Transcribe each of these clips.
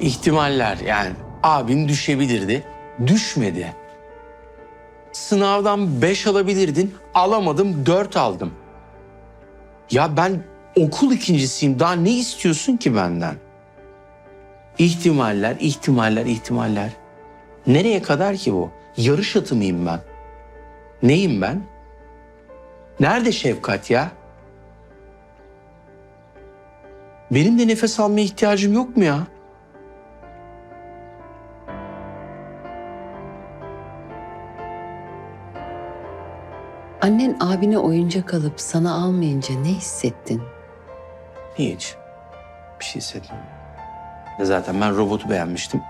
ihtimaller yani abin düşebilirdi. Düşmedi. Sınavdan 5 alabilirdin. Alamadım 4 aldım. Ya ben okul ikincisiyim. Daha ne istiyorsun ki benden? İhtimaller, ihtimaller, ihtimaller. Nereye kadar ki bu? Yarış atı mıyım ben? Neyim ben? Nerede şefkat ya? Benim de nefes almaya ihtiyacım yok mu ya? Annen abine oyuncak alıp sana almayınca ne hissettin? Hiç. Bir şey hissetmedim. Ya Zaten ben robotu beğenmiştim.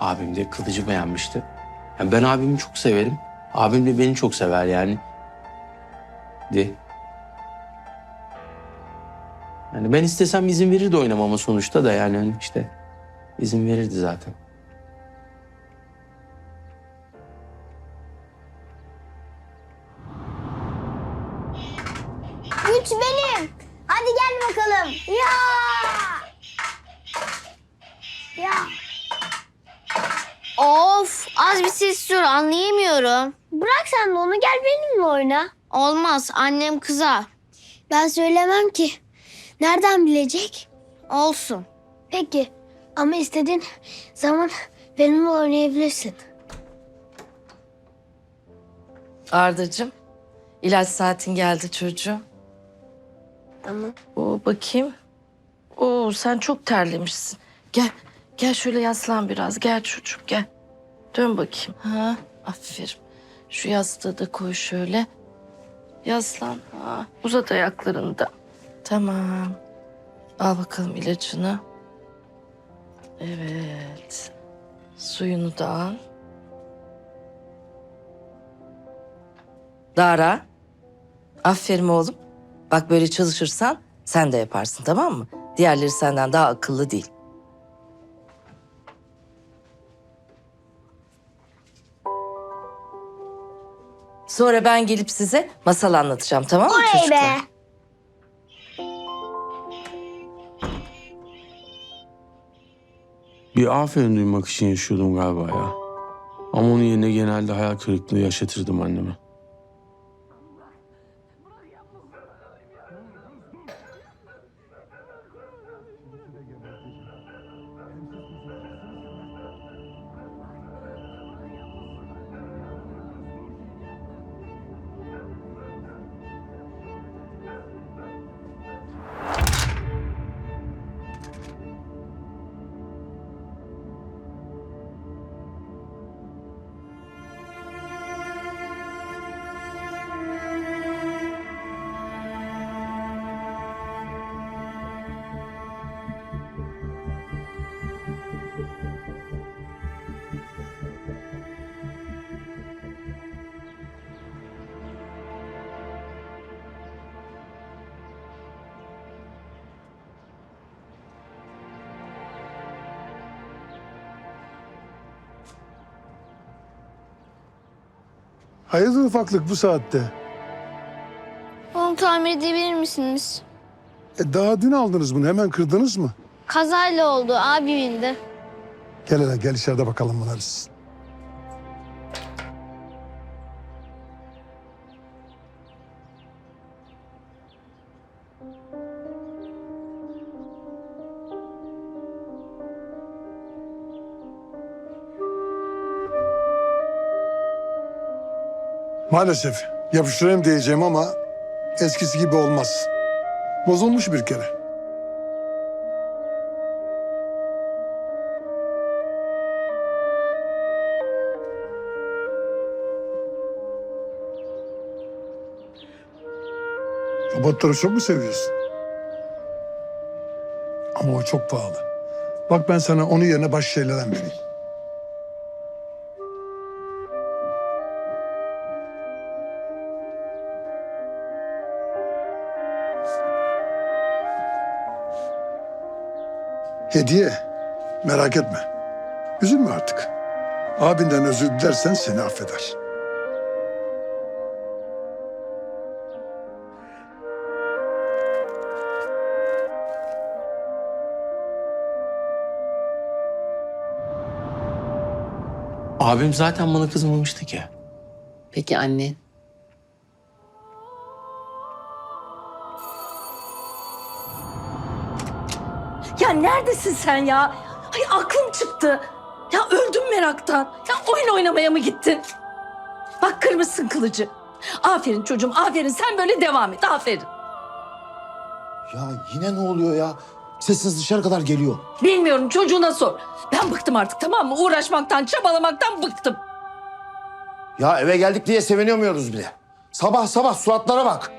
Abim de kılıcı beğenmişti. Yani ben abimi çok severim. Abim de beni çok sever yani. De. Yani ben istesem izin verirdi oynamama sonuçta da yani hani işte izin verirdi zaten. Güç benim. Hadi gel bakalım. Ya. Ya. Of az bir ses sür anlayamıyorum. Bırak sen de onu gel benimle oyna. Olmaz annem kızar. Ben söylemem ki. Nereden bilecek? Olsun. Peki ama istediğin zaman benimle oynayabilirsin. Ardacığım, ilaç saatin geldi çocuğum. Tamam. Oo bakayım. Oo sen çok terlemişsin. Gel, gel şöyle yaslan biraz. Gel çocuğum gel. Dön bakayım. Ha, aferin. Şu yastığı da koy şöyle. Yaslan. Ha, uzat ayaklarını da. Tamam. Al bakalım ilacını. Evet. Suyunu da al. Dara. Aferin oğlum. Bak böyle çalışırsan sen de yaparsın tamam mı? Diğerleri senden daha akıllı değil. Sonra ben gelip size masal anlatacağım tamam mı Oley çocuklar? be. Bir aferin duymak için yaşıyordum galiba ya. Ama onun yerine genelde hayal kırıklığı yaşatırdım anneme. Hayırdır ufaklık bu saatte? Onu tamir edebilir misiniz? E daha dün aldınız bunu hemen kırdınız mı? Kazayla oldu abi bindi. Gel hele gel içeride bakalım buna Maalesef yapıştırayım diyeceğim ama eskisi gibi olmaz. Bozulmuş bir kere. Robotları çok mu seviyorsun? Ama o çok pahalı. Bak ben sana onun yerine baş şeylerden vereyim. Hediye. Merak etme. Üzülme artık. Abinden özür dilersen seni affeder. Abim zaten bana kızmamıştı ki. Peki anne? Ya neredesin sen ya? Ay aklım çıktı. Ya öldüm meraktan. Ya oyun oynamaya mı gittin? Bak kırmışsın kılıcı. Aferin çocuğum aferin sen böyle devam et aferin. Ya yine ne oluyor ya? Sesiniz dışarı kadar geliyor. Bilmiyorum çocuğuna sor. Ben bıktım artık tamam mı? Uğraşmaktan çabalamaktan bıktım. Ya eve geldik diye seviniyor muyuz bile? Sabah sabah suratlara bak.